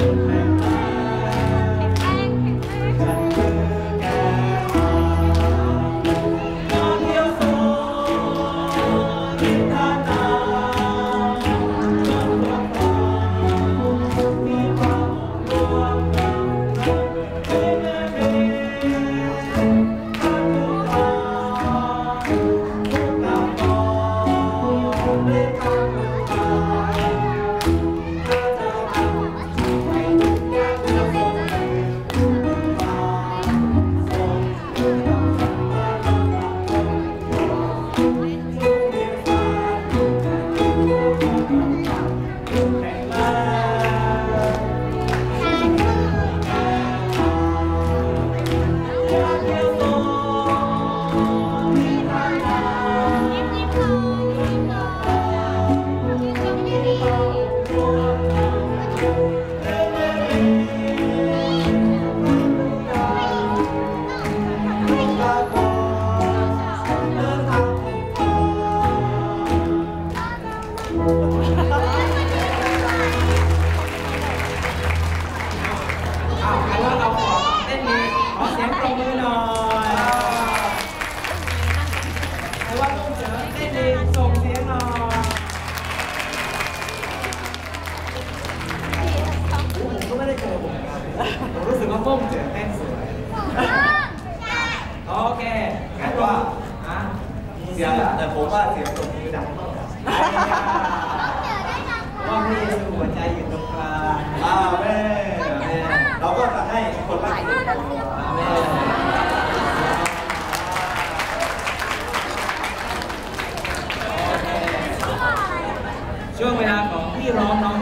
Amen. ผมเหมือนกันผมรู้สึกว่าม่งเจอเต้นสวยโอเคงั้นว่าอะเสียงแต่ผมว่าเสียงตรงนี้ดังมากว่าพี่หัวใจอยู่ตรงกลางอ่าแม่แม่เราก็จะให้คนละคนแม่ช่วงเวลาของพี่ร้องน้อง